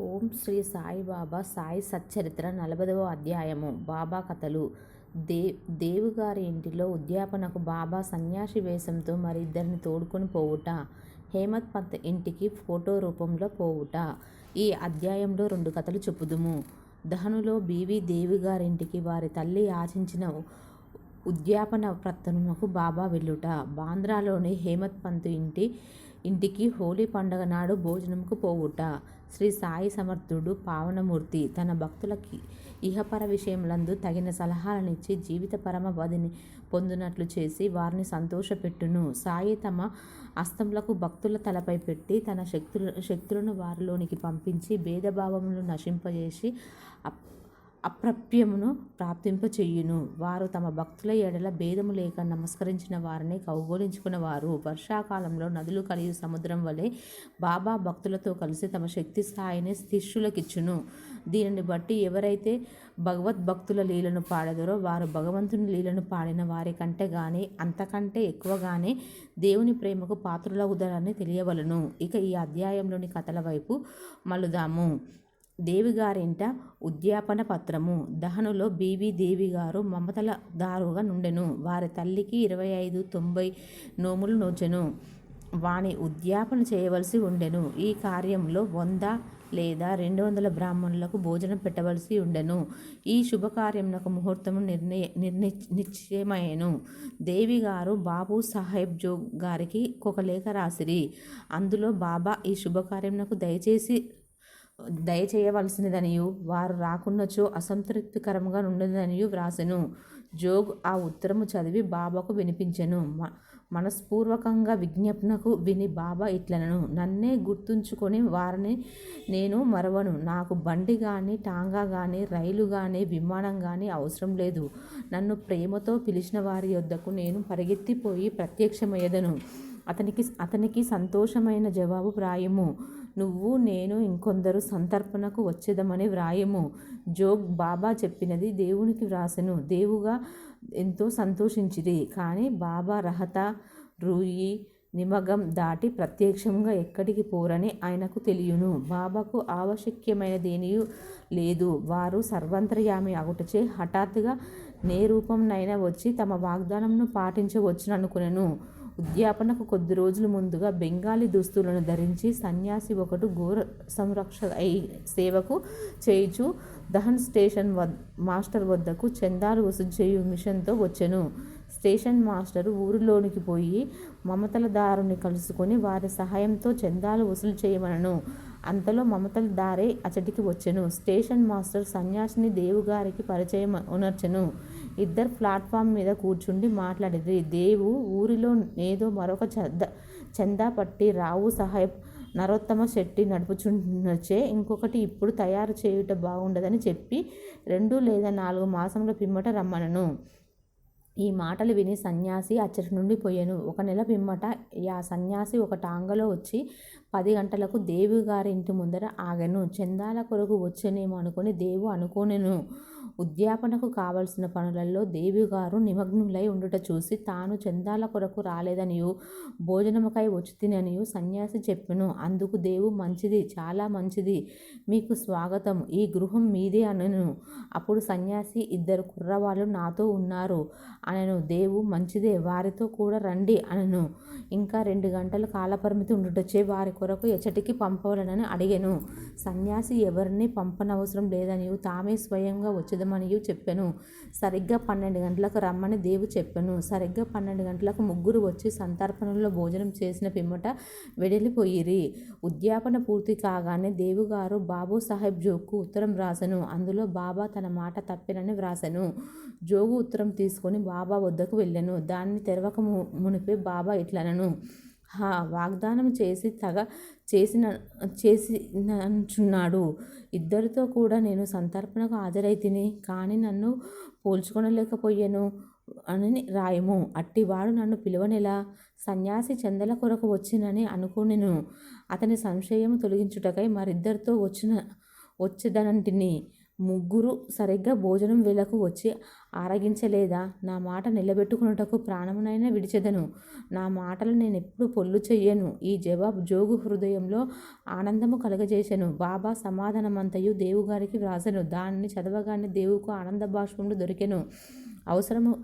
ఓం శ్రీ సాయిబాబా సాయి సచ్చరిత్ర నలభైవ అధ్యాయము. బాబా కథలు. దే దేవుగారి ఇంటిలో ఉద్యాపనకు బాబా సన్యాసి వేషంతో మరిద్దరిని తోడుకొని పోవుట. హేమత్ పంత్ ఇంటికి ఫోటో రూపంలో పోవుట. ఈ అధ్యాయంలో రెండు కథలు చెప్పుదుము. దహనులో బీవి దేవిగారింటికి వారి తల్లి ఆశించిన ఉద్యాపన ప్రత్తనముకు బాబా వెళ్ళుట. బాంద్రాలోని హేమత్ పంత్ ఇంటి ఇంటికి హోలీ పండగ నాడు భోజనంకు పోవుట. శ్రీ సాయి సమర్థుడు పావనమూర్తి తన భక్తులకి ఇహపర విషయములందు తగిన సలహాలనిచ్చి జీవిత పరమపదిని పొందునట్లు చేసి వారిని సంతోషపెట్టును. సాయి తమ అస్తములకు భక్తుల తలపై పెట్టి తన శక్తుల శక్తులను వారిలోనికి పంపించి భేదభావములు నశింపజేసి అప్రాప్యమును ప్రాప్తింపచేయును. వారు తమ భక్తుల ఎడల భేదము లేక నమస్కరించిన వారిని కౌగోలించుకున్నవారు వర్షాకాలంలో నదులు కలిగి సముద్రం వలె బాబా భక్తులతో కలిసి తమ శక్తి స్థాయిని శిష్యులకిచ్చును దీనిని బట్టి ఎవరైతే భగవద్భక్తుల లీలను పాడదరో వారు భగవంతుని లీలను పాడిన వారి కంటే కానీ అంతకంటే ఎక్కువగానే దేవుని ప్రేమకు పాత్రులవుదరని తెలియవలను. ఇక ఈ అధ్యాయంలోని కథల వైపు మలుదాము దేవిగారింట ఉద్యాపన పత్రము. దహనులో బీవీ దేవి గారు మమతల దారుగా నుండెను. వారి తల్లికి ఇరవై ఐదు తొంభై నోములు నోచెను. వాని ఉద్యాపన చేయవలసి ఉండెను. ఈ కార్యంలో వంద లేదా రెండు వందల బ్రాహ్మణులకు భోజనం పెట్టవలసి ఉండెను. ఈ శుభకార్యమునకు ముహూర్తము నిర్ణయ నిర్ణయ నిశ్చయమయ్యను. దేవి గారు బాబు సాహెబ్ జో గారికి ఒక లేఖ రాసిరి. అందులో బాబా ఈ శుభకార్యమునకు దయచేసి దయచేయవలసినదనియు వారు రాకున్నచో అసంతృప్తికరంగా నుండదనియు వ్రాసెను. జోగ్ ఆ ఉత్తరము చదివి బాబాకు వినిపించెను. మనస్పూర్వకంగా విజ్ఞప్నకు విని బాబా ఇట్లనను. నన్నే గుర్తుంచుకొని వారిని నేను మరవను. నాకు బండి కానీ టాంగా కానీ రైలు కానీ విమానం కానీ అవసరం లేదు. నన్ను ప్రేమతో పిలిచిన వారి యొద్దకు నేను పరిగెత్తిపోయి ప్రత్యక్షమయ్యదను. అతనికి అతనికి సంతోషమైన జవాబు ప్రాయము నువ్వు నేను ఇంకొందరు సంతర్పణకు వచ్చేదమని వ్రాయము. జోగ్ బాబా చెప్పినది దేవునికి వ్రాసెను. దేవుగా ఎంతో సంతోషించిరి. కానీ బాబా రహత రూయి నిమగం దాటి ప్రత్యక్షంగా ఎక్కడికి పోరని ఆయనకు తెలియను. బాబాకు ఆవశ్యకమైనదేనియూ లేదు. వారు సర్వంతర్యామి అగుటచే హఠాత్తుగా నే రూపంనైనా వచ్చి తమ వాగ్దానంను పాటించవచ్చుననుకునెను. ఉద్యాపనకు కొద్ది రోజుల ముందుగా బెంగాలీ దుస్తులను ధరించి సన్యాసి ఒకడు ఘోర సంరక్ష అయి సేవకు చేయుచు దహన్ స్టేషన్ వద్ మాస్టర్ వద్దకు చందాలు వసూలు చేయు మిషన్తో వచ్చెను. స్టేషన్ మాస్టరు ఊరిలోనికి పోయి మమతలదారుని కలుసుకొని వారి సహాయంతో చందాలు వసూలు చేయమనను అంతలో మమతల దారే అచటికి వచ్చెను. స్టేషన్ మాస్టర్ సన్యాసిని దేవుగారికి పరిచయం ఉనర్చెను. ఇద్దరు ప్లాట్ఫామ్ మీద కూర్చుండి మాట్లాడేది. దేవు ఊరిలో ఏదో మరొక చంద చందా పట్టి రావు సాహెబ్ నరోత్తమ శెట్టి నడుపుచుండొచ్చే ఇంకొకటి ఇప్పుడు తయారు చేయుట బాగుండదని చెప్పి రెండు లేదా నాలుగు మాసంలో పిమ్మట రమ్మనను. ఈ మాటలు విని సన్యాసి అచ్చటి నుండి పోయాను. ఒక నెల పిమ్మట ఆ సన్యాసి ఒక టాంగలో వచ్చి పది గంటలకు దేవి గారి ఇంటి ముందర ఆగాను. చందాల కొరకు వచ్చేనేమో అనుకుని దేవు అనుకోనెను. ఉద్యాపనకు కావలసిన పనులలో దేవిగారు నిమగ్నులై ఉండుట చూసి తాను చందాల కొరకు రాలేదనియు భోజనముకై వచ్చితిననియు సన్యాసి చెప్పెను. అందుకు దేవు మంచిది చాలా మంచిది మీకు స్వాగతం ఈ గృహం మీదే అనను. అప్పుడు సన్యాసి ఇద్దరు కుర్రవాళ్ళు నాతో ఉన్నారు. అనను దేవు మంచిదే వారితో కూడా రండి అనను. ఇంకా రెండు గంటల కాలపరిమితి ఉండుటచ్చే వారి కొరకు ఎచ్చటికి పంపవలనని అడిగాను. సన్యాసి ఎవరిని పంపనవసరం లేదనియు తామే స్వయంగా వచ్చేదమనియు చెప్పాను. సరిగ్గా పన్నెండు గంటలకు రమ్మని దేవు చెప్పాను. సరిగ్గా పన్నెండు గంటలకు ముగ్గురు వచ్చి సంతర్పణలో భోజనం చేసిన పిమ్మట వెడలిపోయిరి ఉద్యాపన పూర్తి కాగానే దేవుగారు బాబు సాహెబ్ జోగ్కు ఉత్తరం వ్రాసెను. అందులో బాబా తన మాట తప్పినని వ్రాసెను. జోగు ఉత్తరం తీసుకొని బాబా వద్దకు వెళ్ళాను. దాన్ని తెరవక మునిపే బాబా ఇట్లా హా వాగ్దానం చేసి తగ చేసిన చేసినచున్నాడు. ఇద్దరితో కూడా నేను సంతర్పణకు హాజరైతిని. కానీ నన్ను పోల్చుకొనలేకపోయాను అని రాయము. అట్టివాడు నన్ను పిలువనెలా? సన్యాసి చందల కొరకు వచ్చినని అనుకునేను. అతని సంశయం తొలగించుటకై మరిద్దరితో వచ్చిన వచ్చేదనంటిని. ముగ్గురు సరిగ్గా భోజనం వేళకు వచ్చి ఆరగించలేదా? నా మాట నిలబెట్టుకున్నటకు ప్రాణమునైనా విడిచెదను. నా మాటలు నేనెప్పుడు పొల్లు చెయ్యను. ఈ జవాబు జోగు హృదయంలో ఆనందము కలగజేశాను బాబా సమాధానమంతయు దేవుగారికి వ్రాసెను. దానిని చదవగానే దేవుకు ఆనంద బాష్పములు దొరికెను. అవసరము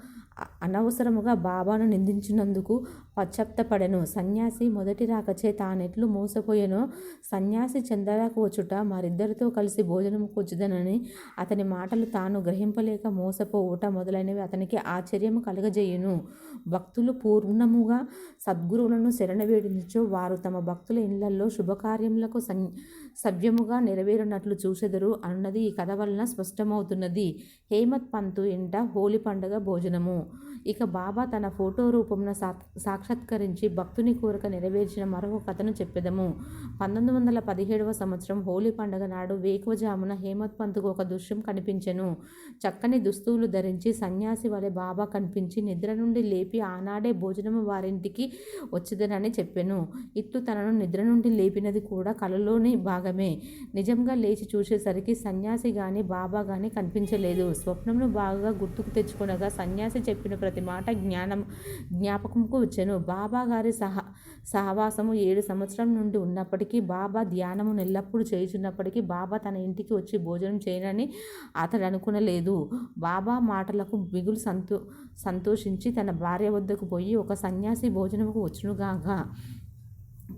అనవసరముగా బాబాను నిందించినందుకు పశ్చాత్తపడెను. సన్యాసి మొదటి రాకచే తానెట్లు మోసపోయెనో. సన్యాసి చందరాకు వచ్చుట మరిద్దరితో కలిసి భోజనం కూర్చుదనని అతని మాటలు తాను గ్రహింపలేక మోసపోవుట మొదలైనవి అతనికి ఆశ్చర్యము కలగజేయును. భక్తులు పూర్ణముగా సద్గురువులను శరణవేడించు. వారు తమ భక్తుల ఇళ్ళలో శుభకార్యములకు సన్ సవ్యముగా నెరవేరినట్లు చూసెదరు అన్నది ఈ కథ వలన స్పష్టమవుతున్నది. హేమత్ పంతు ఇంట హోలీ పండుగ భోజనము. ఇక బాబా తన ఫోటో రూపమున సా సాక్షాత్కరించి భక్తుని కోరిక నెరవేర్చిన మరొక కథను చెప్పెదము పంతొమ్మిది వందల పదిహేడవ సంవత్సరం హోలీ పండుగ నాడు వేకువజామున హేమత్ పంత్కు ఒక దృశ్యం కనిపించెను. చక్కని దుస్తువులు ధరించి సన్యాసి వలె బాబా కనిపించి నిద్ర నుండి లేపి ఆనాడే భోజనము వారింటికి వచ్చేదనని చెప్పెను. ఇట్లు తనను నిద్ర నుండి లేపినది కూడా కలలోని భాగమే. నిజంగా లేచి చూసేసరికి సన్యాసి కానీ బాబా గాని కనిపించలేదు. స్వప్నమును బాగా గుర్తుకు తెచ్చుకొనగా సన్యాసి చెప్పిన ప్రతి మాట జ్ఞానం జ్ఞాపకంకు వచ్చాను. బాబా గారి సహ సహవాసము ఏడు సంవత్సరం నుండి ఉన్నప్పటికీ బాబా ధ్యానము ఎల్లప్పుడూ చేయుచున్నప్పటికీ బాబా తన ఇంటికి వచ్చి భోజనం చేయనని అతడు అనుకునలేదు. బాబా మాటలకు మిగులు సంతో సంతోషించి తన భార్య వద్దకు పోయి ఒక సన్యాసి భోజనముకు వచ్చునుగాక.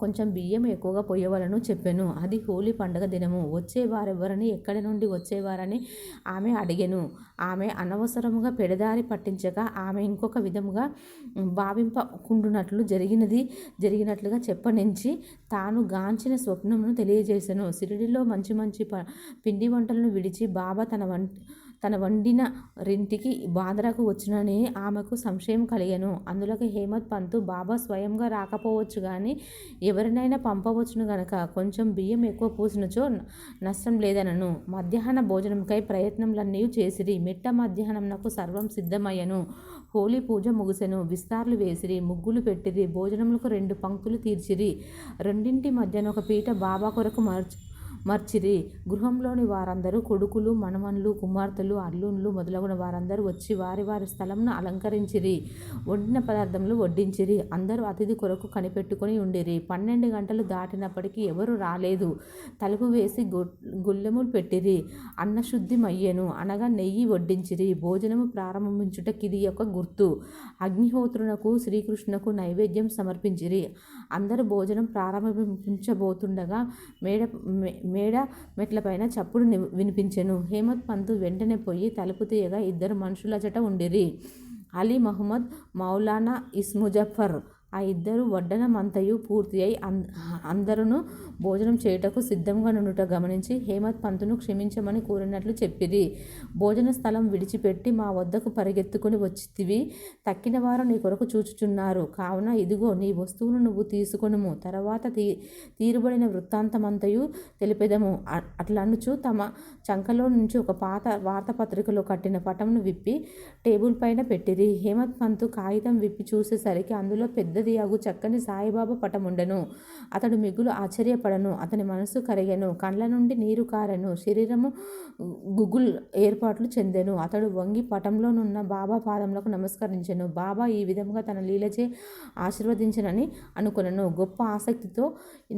కొంచెం బియ్యం ఎక్కువగా పోయేవాళ్ళను చెప్పాను. అది హోలీ పండుగ దినము. వచ్చేవారెవరని ఎక్కడి నుండి వచ్చేవారని ఆమె అడిగాను. ఆమె అనవసరముగా పెడదారి పట్టించక ఆమె ఇంకొక విధముగా భావింపకుండునట్లు జరిగినది జరిగినట్లుగా చెప్పనించి తాను గాంచిన స్వప్నమును తెలియజేశాను. సిరిడిలో మంచి మంచి ప పిండి వంటలను విడిచి బాబా తన వంట తన వండిన రింటికి బాదరకు వచ్చునని ఆమెకు సంశయం కలిగను. అందులోకి హేమత్ పంతు బాబా స్వయంగా రాకపోవచ్చు కానీ ఎవరినైనా పంపవచ్చును గనక కొంచెం బియ్యం ఎక్కువ పూసినచో నష్టం లేదనను. మధ్యాహ్న భోజనంకై ప్రయత్నంలన్నీ చేసిరి. మిట్ట మధ్యాహ్నంనకు సర్వం సిద్ధమయ్యను. హోలీ పూజ ముగిసెను. విస్తార్లు వేసిరి. ముగ్గులు పెట్టిరి. భోజనములకు రెండు పంక్తులు తీర్చిరి. రెండింటి మధ్యన ఒక పీట బాబా కొరకు మార్చి మర్చిరి. గృహంలోని వారందరూ కొడుకులు మనమన్లు కుమార్తెలు అల్లుళ్ళు మొదలగున వారందరూ వచ్చి వారి వారి స్థలంను అలంకరించిరి. వండిన పదార్థములు వడ్డించిరి. అందరూ అతిథి కొరకు కనిపెట్టుకొని ఉండిరి. పన్నెండు గంటలు దాటినప్పటికీ ఎవరు రాలేదు. తలుపు వేసి గొ గుల్లెములు పెట్టిరి. అన్నశుద్ధి మయ్యెను. అనగా నెయ్యి వడ్డించిరి. భోజనము ప్రారంభించుటకిది ఇది ఒక గుర్తు. అగ్నిహోత్రునకు శ్రీకృష్ణకు నైవేద్యం సమర్పించిరి. అందరూ భోజనం ప్రారంభించబోతుండగా మేడ మే- మేడ మెట్లపైన చప్పుడు ని- వినిపించెను. హేమత్ పంతు వెంటనే పోయి తలుపు తీయగా ఇద్దరు మనుషులచట ఉండిరి. అలీ మహమ్మద్ మౌలానా ఇస్ముజఫర్ ఆ ఇద్దరు వడ్డనమంతయు పూర్తి అయి అంద అందరును భోజనం చేయుటకు సిద్ధంగా నుండుట గమనించి హేమత్ పంతును క్షమించమని కోరినట్లు చెప్పిరి. భోజన స్థలం విడిచిపెట్టి మా వద్దకు పరిగెత్తుకుని వచ్చితివి. తక్కిన వారు నీ కొరకు చూచుచున్నారు. కావున ఇదిగో నీ వస్తువును నువ్వు తీసుకొనుము. తర్వాత తీ తీరుబడిన వృత్తాంతమంతయు తెలిపెదము. అట్లనుచు తమ చంకలో నుంచి ఒక పాత వార్తాపత్రికలో కట్టిన పటంను విప్పి టేబుల్ పైన పెట్టిరి. హేమత్ పంతు కాగితం విప్పి చూసేసరికి అందులో పెద్ద పెద్దది అగు చక్కని సాయిబాబా పటముండెను అతడు మిగులు ఆశ్చర్యపడను. అతని మనసు కరిగెను. కండ్ల నుండి నీరు కారెను. శరీరము గుగుల్ ఏర్పాట్లు చెందెను. అతడు వంగి పటంలోనున్న బాబా పాదములకు నమస్కరించెను. బాబా ఈ విధముగా తన లీలచే ఆశీర్వదించనని అనుకునను. గొప్ప ఆసక్తితో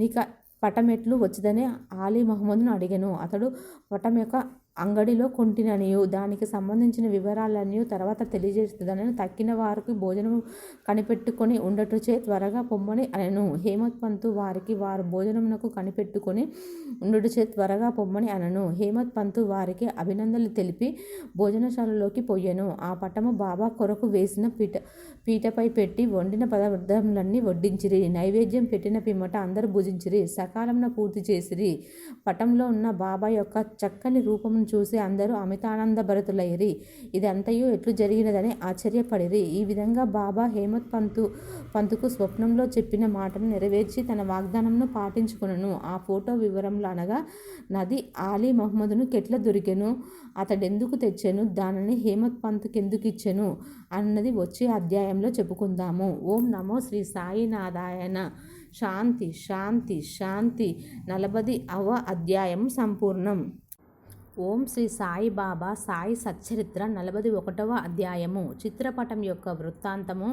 ఇక పటమెట్లు వచ్చిదని ఆలీ మహమ్మద్ను అడిగాను. అతడు పటం యొక్క అంగడిలో కొంటిననియు దానికి సంబంధించిన వివరాలన్నీ తర్వాత తెలియజేస్తుందని తక్కిన వారికి భోజనం కనిపెట్టుకొని ఉండటచే త్వరగా పొమ్మని అనను. హేమత్పంతు వారికి వారు భోజనమునకు కనిపెట్టుకొని ఉండటచే త్వరగా పొమ్మని అనను. హేమత్ పంతు వారికి అభినందనలు తెలిపి భోజనశాలలోకి పోయాను. ఆ పటము బాబా కొరకు వేసిన పీట పీటపై పెట్టి వండిన పదార్థములన్నీ వడ్డించిరి. నైవేద్యం పెట్టిన పిమ్మట అందరూ భుజించిరి. సకాలంలో పూర్తి చేసిరి. పటంలో ఉన్న బాబా యొక్క చక్కని రూపం రూపమును చూసి అందరూ అమితానంద భరతులయ్యిరి ఇదంతయు ఎట్లు జరిగినదని ఆశ్చర్యపడిరి. ఈ విధంగా బాబా హేమత్ పంతు పంతుకు స్వప్నంలో చెప్పిన మాటను నెరవేర్చి తన వాగ్దానంను పాటించుకును ఆ ఫోటో వివరంలో అనగా నది ఆలీ మహమ్మద్ను కెట్ల దొరికెను? అతడెందుకు తెచ్చాను? దానిని హేమత్ పంతుకి ఎందుకు ఇచ్చెను అన్నది వచ్చే అధ్యాయంలో చెప్పుకుందాము. ఓం నమో శ్రీ సాయినాథాయన శాంతి శాంతి శాంతి. నలభది అవ అధ్యాయం సంపూర్ణం. ఓం శ్రీ సాయి బాబా సాయి సచ్చరిత్ర నలభై ఒకటవ అధ్యాయము. చిత్రపటం యొక్క వృత్తాంతము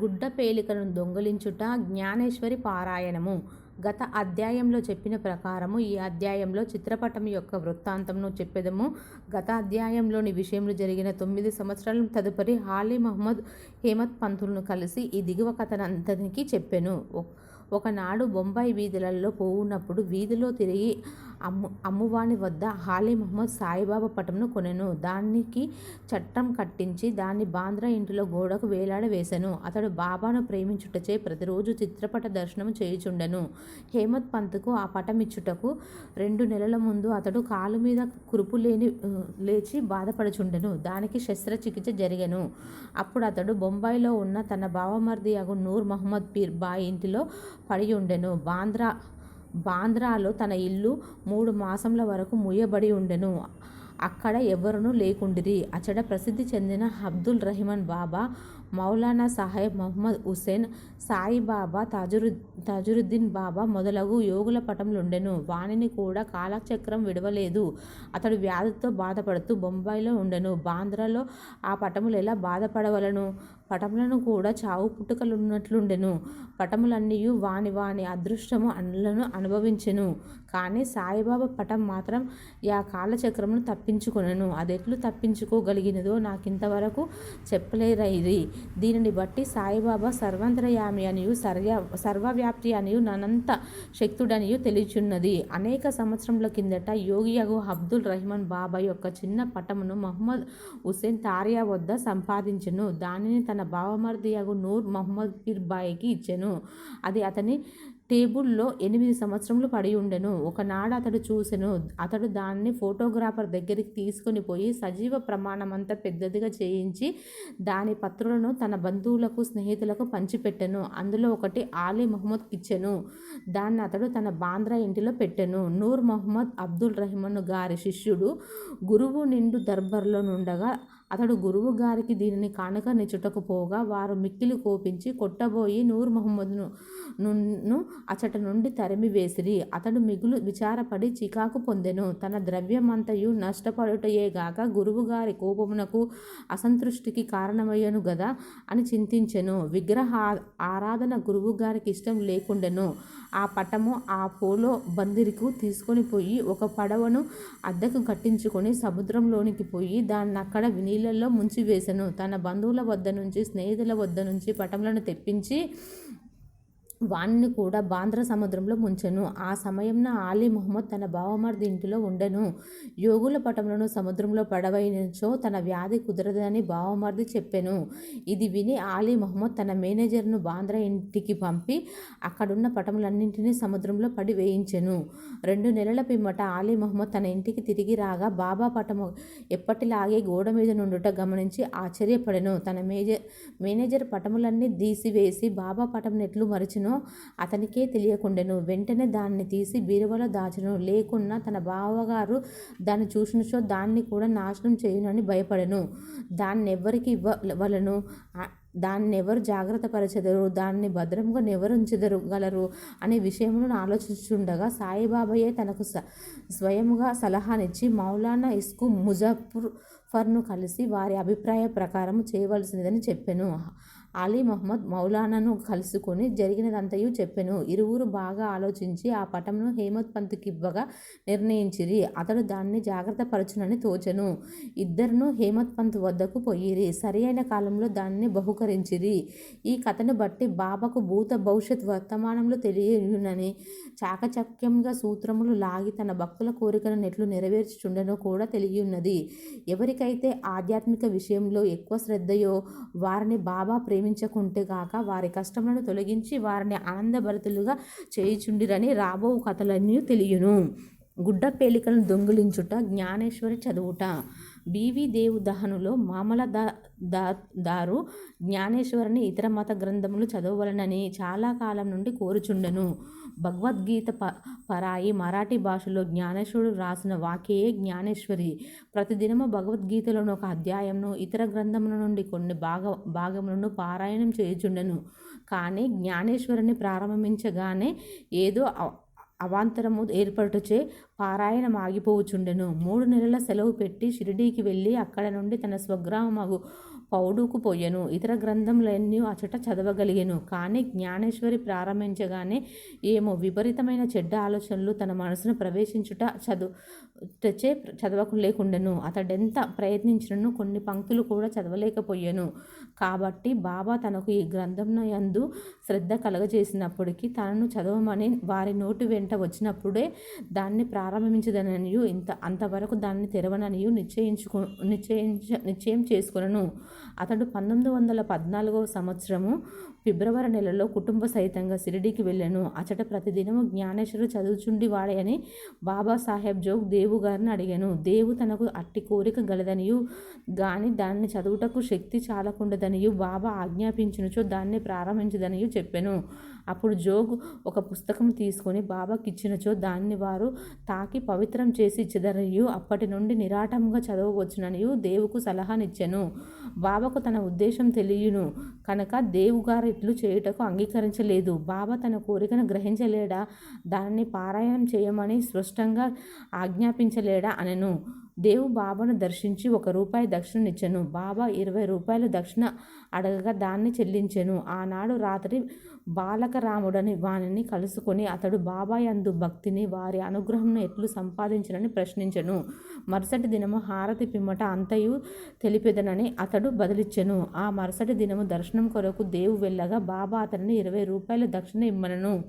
గుడ్డ పేలికను దొంగిలించుట జ్ఞానేశ్వరి పారాయణము. గత అధ్యాయంలో చెప్పిన ప్రకారము ఈ అధ్యాయంలో చిత్రపటం యొక్క వృత్తాంతంను చెప్పెదము. గత అధ్యాయంలోని విషయంలో జరిగిన తొమ్మిది సంవత్సరాల తదుపరి హాలీ మహమ్మద్ హేమత్ పంతులను కలిసి ఈ దిగువ కథనంతనికి చెప్పెను. ఒకనాడు బొంబాయి వీధులలో పోవున్నప్పుడు వీధిలో తిరిగి అమ్ము అమ్మువాని వద్ద హాలీ మహమ్మద్ సాయిబాబా పటంను కొనెను. దానికి చట్టం కట్టించి దాన్ని బాంద్రా ఇంటిలో గోడకు వేలాడవేశను అతడు బాబాను ప్రేమించుటచే ప్రతిరోజు చిత్రపట దర్శనం చేయుచుండెను. హేమత్ పంత్కు ఆ పటం ఇచ్చుటకు రెండు నెలల ముందు అతడు కాలు మీద కురుపు లేని లేచి బాధపడుచుండెను. దానికి శస్త్రచికిత్స జరిగెను. అప్పుడు అతడు బొంబాయిలో ఉన్న తన బావమర్ది అగు నూర్ మహమ్మద్ పీర్ బాయ్ ఇంటిలో పడి ఉండెను బాంద్రా బాంద్రాలో తన ఇల్లు మూడు మాసముల వరకు మూయబడి ఉండెను. అక్కడ ఎవరునూ లేకుండిరి. అచట ప్రసిద్ధి చెందిన అబ్దుల్ రహిమాన్ బాబా మౌలానా సాహెబ్ మహమ్మద్ హుసేన్ సాయిబాబా తాజురు తాజురుద్దీన్ బాబా మొదలగు యోగుల పటంలుండెను వానిని కూడా కాలచక్రం విడవలేదు. అతడు వ్యాధితో బాధపడుతూ బొంబాయిలో ఉండెను. బాంద్రాలో ఆ పటములు ఎలా బాధపడవలను? పటములను కూడా చావు పుట్టుకలున్నట్లుండెను. పటములన్నీ వాని వాని అదృష్టము అండ్లను అనుభవించెను. కానీ సాయిబాబా పటం మాత్రం యా కాలచక్రమును తప్పించుకొనెను. అదెట్లు తప్పించుకోగలిగినదో నాకింతవరకు చెప్పలేరైది దీనిని బట్టి సాయిబాబా సర్వంతరయామి అనియు సర్వ సర్వవ్యాప్తి అనియు ననంత శక్తుడనియు తెలియచున్నది. అనేక సంవత్సరముల కిందట యోగి అగు అబ్దుల్ రహమాన్ బాబా యొక్క చిన్న పటమును మహమ్మద్ హుసేన్ తారియా వద్ద సంపాదించెను. దానిని తన తన బావమర్దియగు నూర్ మహమ్మద్ పీర్ బాయికి ఇచ్చెను. అది అతని టేబుల్లో ఎనిమిది సంవత్సరములు పడి ఉండెను. ఒకనాడు అతడు చూసెను. అతడు దాన్ని ఫోటోగ్రాఫర్ దగ్గరికి తీసుకొని పోయి సజీవ ప్రమాణమంతా పెద్దదిగా చేయించి దాని పత్రులను తన బంధువులకు స్నేహితులకు పంచిపెట్టెను. అందులో ఒకటి ఆలీ మహమ్మద్కి ఇచ్చెను. దాన్ని అతడు తన బాంద్రా ఇంటిలో పెట్టెను. నూర్ మహమ్మద్ అబ్దుల్ రహమాన్ గారి శిష్యుడు గురువు నిండు దర్బార్లో నుండగా అతడు గురువు గారికి దీనిని కానుక నిచ్చుటకు పోగా వారు మిక్కిలి కోపించి కొట్టబోయి నూర్ మహమ్మద్ను ను అచట నుండి తరిమి వేసిరి. అతడు మిగులు విచారపడి చికాకు పొందెను. తన ద్రవ్యమంతయు నష్టపడుటయేగాక గురువుగారి కోపమునకు అసంతృష్టికి కారణమయ్యను గదా అని చింతించెను. విగ్రహ ఆరాధన గురువు గారికి ఇష్టం లేకుండెను. ఆ పటము ఆ పోలో బందిరికు తీసుకొని పోయి ఒక పడవను అద్దెకు కట్టించుకొని సముద్రంలోనికి పోయి దాన్ని అక్కడ నీళ్ళల్లో ముంచివేశను తన బంధువుల వద్ద నుంచి స్నేహితుల వద్ద నుంచి పటములను తెప్పించి వాణ్ణి కూడా బాంద్ర సముద్రంలో ముంచెను. ఆ సమయంన ఆలీ మహమ్మద్ తన బావమర్ది ఇంటిలో ఉండెను. యోగుల పటములను సముద్రంలో పడవైనచో తన వ్యాధి కుదరదని బావమర్ది చెప్పెను. ఇది విని ఆలీ మహమ్మద్ తన మేనేజర్ను బాంద్ర ఇంటికి పంపి అక్కడున్న పటములన్నింటినీ సముద్రంలో పడి వేయించెను రెండు నెలల పిమ్మట ఆలీ మహమ్మద్ తన ఇంటికి తిరిగి రాగా బాబా పటము ఎప్పటిలాగే గోడ మీద నుండుట గమనించి ఆశ్చర్యపడెను. తన మేజర్ మేనేజర్ పటములన్నీ తీసివేసి బాబా పటం నెట్లు మరిచిను. చేసినో అతనికే తెలియకుండెను. వెంటనే దాన్ని తీసి బీరువలో దాచును. లేకున్నా తన బావగారు దాన్ని చూసినచో దాన్ని కూడా నాశనం చేయునని భయపడను. దాన్ని ఎవరికి ఇవ్వవలను దాన్ని ఎవరు జాగ్రత్త పరచెదరు. దాన్ని భద్రంగా ఎవరు ఉంచెదరు గలరు అనే విషయంలో ఆలోచిస్తుండగా సాయిబాబాయే తనకు స్వయంగా సలహానిచ్చి మౌలానా ఇస్కు ముజఫర్ను కలిసి వారి అభిప్రాయ ప్రకారం చేయవలసినదని చెప్పాను. అలీ మహమ్మద్ మౌలానాను కలుసుకొని జరిగినదంతయు చెప్పెను. ఇరువురు బాగా ఆలోచించి ఆ పటంను హేమత్ పంత్కి ఇవ్వగా నిర్ణయించిరి. అతడు దాన్ని జాగ్రత్త పరచునని తోచెను. ఇద్దరును హేమత్ పంత్ వద్దకు పోయిరి. సరి అయిన కాలంలో దాన్ని బహుకరించిరి. ఈ కథను బట్టి బాబాకు భూత భవిష్యత్ వర్తమానంలో తెలియనని చాకచక్యంగా సూత్రములు లాగి తన భక్తుల కోరికను నెట్లు నెరవేర్చుచుండనో కూడా తెలియన్నది ఎవరికైతే ఆధ్యాత్మిక విషయంలో ఎక్కువ శ్రద్ధయో వారిని బాబా ప్రేమ ప్రేమించకుంటే గాక వారి కష్టములను తొలగించి వారిని ఆనందభరితులుగా చేయుచుండిరని రాబో కథలన్నీ తెలియను. గుడ్డ పేలికలను దొంగిలించుట జ్ఞానేశ్వరి చదువుట. బీవీ దేవు దహనులో మామల దారు జ్ఞానేశ్వరుని ఇతర మత గ్రంథములు చదవవలనని చాలా కాలం నుండి కోరుచుండెను. భగవద్గీత ప పరాయి మరాఠీ భాషలో జ్ఞానేశ్వరుడు రాసిన వాకేయే జ్ఞానేశ్వరి. ప్రతిదినము భగవద్గీతలోని ఒక అధ్యాయంను ఇతర గ్రంథముల నుండి కొన్ని భాగ భాగములను పారాయణం చేయుచుండెను. కానీ జ్ఞానేశ్వరిని ప్రారంభించగానే ఏదో అవాంతరము ఏర్పడుటచే పారాయణం ఆగిపోవుచుండెను మూడు నెలల సెలవు పెట్టి షిరిడీకి వెళ్ళి అక్కడ నుండి తన స్వగ్రామగు పౌడుకు పోయెను. ఇతర గ్రంథములన్నీ అచట చదవగలిగెను. కానీ జ్ఞానేశ్వరి ప్రారంభించగానే ఏమో విపరీతమైన చెడ్డ ఆలోచనలు తన మనసును ప్రవేశించుట చదువు తెచ్చే చదవలేకుండెను అతడెంత ప్రయత్నించినను కొన్ని పంక్తులు కూడా చదవలేకపోయాను. కాబట్టి బాబా తనకు ఈ గ్రంథం యందు శ్రద్ధ కలగజేసినప్పటికీ తనను చదవమని వారి నోటి వెంట వచ్చినప్పుడే దాన్ని ప్రారంభించదననియు ఇంత అంతవరకు దాన్ని తెరవననియు నిశ్చయించుకు నిశ్చయించ నిశ్చయం చేసుకునను. అతడు పంతొమ్మిది వందల పద్నాలుగవ సంవత్సరము ఫిబ్రవరి నెలలో కుటుంబ సహితంగా షిరిడీకి వెళ్ళాను. అచట ప్రతిదినము జ్ఞానేశ్వరుడు చదువుచుండి వాడని బాబాసాహెబ్ జోగ్ దేవు గారిని అడిగాను. దేవు తనకు అట్టి కోరిక గలదనియు గాని దాన్ని చదువుటకు శక్తి చాలకుండదనియు బాబా ఆజ్ఞాపించినచో దాన్ని ప్రారంభించదనియు చెప్పాను. అప్పుడు జోగ్ ఒక పుస్తకం తీసుకొని బాబాకి ఇచ్చినచో దాన్ని వారు తాకి పవిత్రం చేసి ఇచ్చదనియు అప్పటి నుండి నిరాటంగా చదవవచ్చుననియు దేవుకు సలహానిచ్చాను. బాబాకు తన ఉద్దేశం తెలియను. కనుక దేవుగారి ఇట్లు చేయుటకు అంగీకరించలేదు. బాబా తన కోరికను గ్రహించలేడా? దానిని పారాయణం చేయమని స్పష్టంగా ఆజ్ఞాపించలేడా అనెను. దేవు బాబాను దర్శించి ఒక రూపాయి దక్షిణనిచ్చెను బాబా ఇరవై రూపాయలు దక్షిణ అడగగా దాన్ని చెల్లించెను. ఆనాడు రాత్రి బాలకరాముడని వానిని కలుసుకొని అతడు బాబాయ్ అందు భక్తిని వారి అనుగ్రహంను ఎట్లు సంపాదించనని ప్రశ్నించెను. మరుసటి దినము హారతి పిమ్మట అంతయు తెలిపెదనని అతడు బదిలిచ్చెను. ఆ మరుసటి దినము దర్శనం కొరకు దేవు వెళ్ళగా బాబా అతనిని ఇరవై రూపాయలు దక్షిణ ఇమ్మనను.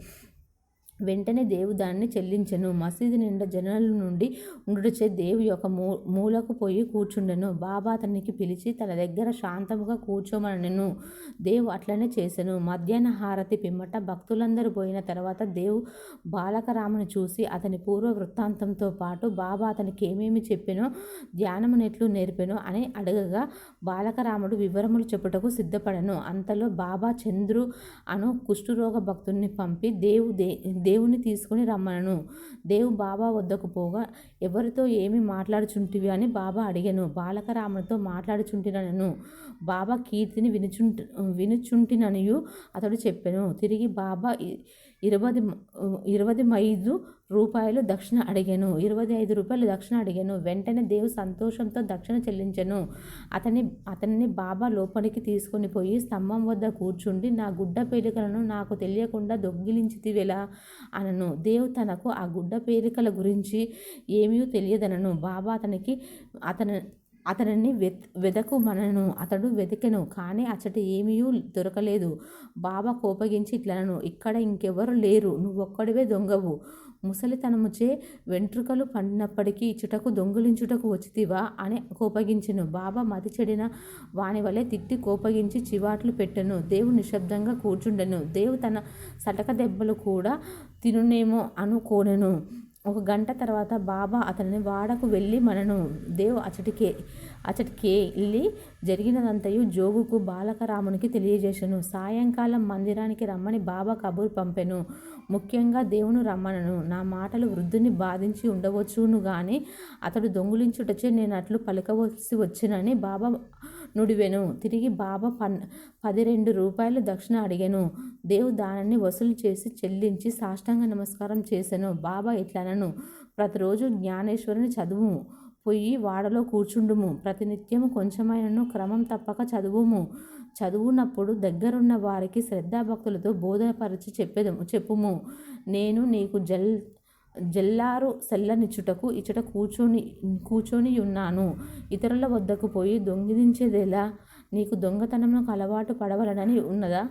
వెంటనే దేవు దాన్ని చెల్లించెను. మసీదు నిండా జనాల నుండి ఉండుటచే దేవు యొక్క మూ మూలకు పోయి కూర్చుండెను. బాబా అతనికి పిలిచి తన దగ్గర శాంతముగా కూర్చోమనెను. దేవు అట్లనే చేసెను. మధ్యాహ్న హారతి పిమ్మట భక్తులందరూ పోయిన తర్వాత దేవు బాలకరామును చూసి అతని పూర్వ వృత్తాంతంతో పాటు బాబా అతనికి ఏమేమి చెప్పెనో ధ్యానమునెట్లు నేర్పెనో అని అడగగా బాలకరాముడు వివరములు చెప్పుటకు సిద్ధపడను. అంతలో బాబా చంద్రు అను కుష్ఠరోగ భక్తుడిని పంపి దేవు దే దేవుణ్ణి తీసుకుని రమ్మనను. దేవు బాబా వద్దకు పోగా ఎవరితో ఏమి మాట్లాడుచుంటివి? అని బాబా అడిగాను. బాలకరామునితో మాట్లాడుచుంటినను. బాబా కీర్తిని వినుచుంటి వినుచుంటిననియు అతడు చెప్పాను. తిరిగి బాబా ఇరవై ఇరవై ఐదు రూపాయలు దక్షిణ అడిగాను. ఇరవై ఐదు రూపాయలు దక్షిణ అడిగాను. వెంటనే దేవు సంతోషంతో దక్షిణ చెల్లించను. అతని అతన్ని బాబా లోపలికి తీసుకొని పోయి స్తంభం వద్ద కూర్చుండి నా గుడ్డ పేలికలను నాకు తెలియకుండా దొంగిలించితివెలా అనను. దేవు తనకు ఆ గుడ్డ పేలికల గురించి ఏమీ తెలియదనను. బాబా అతనికి అతను అతనిని వెత్ వెదకుమనను అతడు వెతికెను కానీ అచ్చట ఏమీ దొరకలేదు. బాబా కోపగించి ఇట్లనను ఇక్కడ ఇంకెవరు లేరు నువ్వొక్కడివే దొంగవు. ముసలితనముచే వెంట్రుకలు పండినప్పటికీ ఇచ్చుటకు దొంగిలించుటకు వచ్చితివా అని కోపగించెను. బాబా మతి చెడిన వాని వలె తిట్టి కోపగించి చివాట్లు పెట్టెను. దేవు నిశ్శబ్దంగా కూర్చుండెను. దేవు తన సటక దెబ్బలు కూడా తినునేమో అనుకోనెను. ఒక గంట తర్వాత బాబా అతనిని వాడకు వెళ్ళి మనను దేవ్ అచటికే అచటికే వెళ్ళి జరిగినదంతయు జోగుకు బాలకరామునికి తెలియజేసెను. సాయంకాలం మందిరానికి రమ్మని బాబా కబూర్ పంపెను. ముఖ్యంగా దేవును రమ్మనను. నా మాటలు వృద్ధుని బాధించి ఉండవచ్చును కానీ అతడు దొంగిలించుటచే నేను అట్లు పలకవలసి వచ్చినని బాబా నుడివెను. తిరిగి బాబా పన్ పది రెండు రూపాయలు దక్షిణ అడిగాను. దేవు దానిని వసూలు చేసి చెల్లించి సాష్టాంగ నమస్కారం చేశాను బాబా ఇట్లనను. ప్రతిరోజు జ్ఞానేశ్వరుని చదువు పొయ్యి వాడలో కూర్చుండుము. ప్రతినిత్యము కొంచెమైనను క్రమం తప్పక చదువుము. చదువునప్పుడు దగ్గరున్న వారికి శ్రద్ధాభక్తులతో బోధనపరిచి చెప్పేదము చెప్పుము. నేను నీకు జల్ జల్లారు సెల్లనిచ్చుటకు ఇచ్చట కూర్చొని కూర్చొని ఉన్నాను. ఇతరుల వద్దకు పోయి దొంగిలించేదెలా నీకు దొంగతనమునకు అలవాటు పడవలనని ఉన్నదా?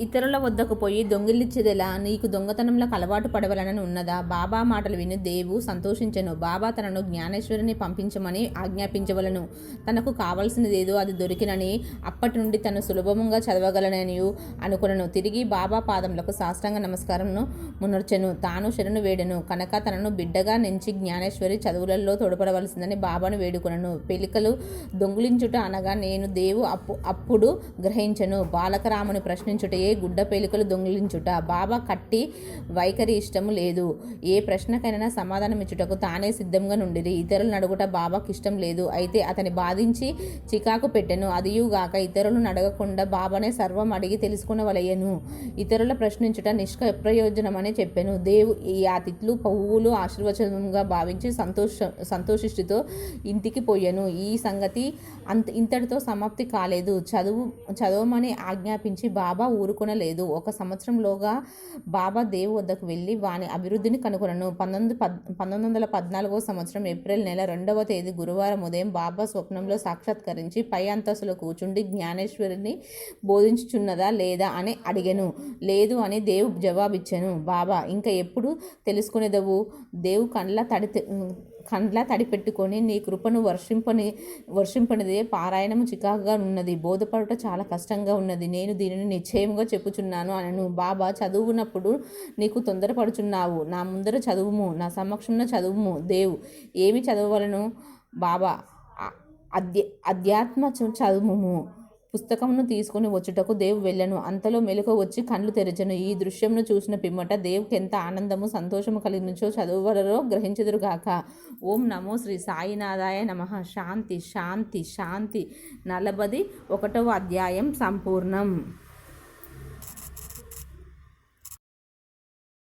ఇతరుల వద్దకు పోయి దొంగిలిచ్చేదెలా నీకు దొంగతనంలో అలవాటు పడవలనని ఉన్నదా? బాబా మాటలు విని దేవు సంతోషించను. బాబా తనను జ్ఞానేశ్వరిని పంపించమని ఆజ్ఞాపించవలను. తనకు కావలసినదేదో అది దొరికినని అప్పటి నుండి తను సులభముగా చదవగలనని అనుకునను. తిరిగి బాబా పాదములకు సాష్టాంగ నమస్కారంను మునర్చెను. తాను శరణు వేడెను. కనుక తనను బిడ్డగా నెంచి జ్ఞానేశ్వరి చదువులలో తోడ్పడవలసిందని బాబాను వేడుకొనను. పెలికలు దొంగిలించుట అనగా నేను దేవు అప్పు అప్పుడు గ్రహించను. బాలకరాముని ప్రశ్నించుటయే గుడ్డ పేలికలు దొంగిలించుట. బాబా కట్టి వైఖరి ఇష్టము లేదు. ఏ ప్రశ్నకైనా సమాధానం ఇచ్చుటకు తానే సిద్ధంగా నుండిరి. ఇతరులు అడుగుట బాబాకి ఇష్టం లేదు. అయితే అతని బాధించి చికాకు పెట్టెను. అదియుగాక ఇతరులను అడగకుండా బాబానే సర్వం అడిగి తెలుసుకున్న వలయను ఇతరుల ప్రశ్నించుట నిష్ప్రయోజనమని చెప్పాను. దేవు ఈ ఆ తిట్లు పువ్వులు ఆశీర్వచనంగా భావించి సంతోష సంతోషిష్టితో ఇంటికి పోయెను. ఈ సంగతి అంత ఇంతటితో సమాప్తి కాలేదు. చదువు చదవమని ఆజ్ఞాపించి బాబా ఊరుకొనలేదు ఒక సంవత్సరంలోగా బాబా దేవు వద్దకు వెళ్ళి వాని అభివృద్ధిని కనుగొనను. పంతొమ్మిది పద్ పంతొమ్మిది వందల పద్నాలుగో సంవత్సరం ఏప్రిల్ నెల రెండవ తేదీ గురువారం ఉదయం బాబా స్వప్నంలో సాక్షాత్కరించి పై అంతస్తులో కూర్చుండి జ్ఞానేశ్వరిని బోధించుచున్నదా లేదా అని అడిగాను. లేదు అని దేవు జవాబిచ్చాను. బాబా ఇంకా ఎప్పుడు తెలుసుకునేదవు? దేవు కండ్ల తడి కండ్ల తడి పెట్టుకొని నీ కృపను వర్షింపని వర్షింపనిదే. పారాయణము చికాకుగా ఉన్నది బోధపడుట చాలా కష్టంగా ఉన్నది. నేను దీనిని నిశ్చయముగా చెప్పుచున్నాను అనను. బాబా చదువునప్పుడు నీకు తొందరపడుచున్నావు. నా ముందర చదువుము. నా సమక్షంలో చదువుము. దేవు ఏమి చదవలను బాబా అధ్య అధ్యాత్మ చ- చదువుము. పుస్తకమును తీసుకుని వచ్చుటకు దేవు వెళ్ళను. అంతలో మెలకు వచ్చి కళ్ళు తెరచను. ఈ దృశ్యంను చూసిన పిమ్మట దేవుకి ఎంత ఆనందము సంతోషము కలిగించో చదువువలలో గ్రహించదురుగాక ఓం నమో శ్రీ సాయినాథాయ నమ. శాంతి శాంతి శాంతి. నలభది ఒకటవ అధ్యాయం సంపూర్ణం.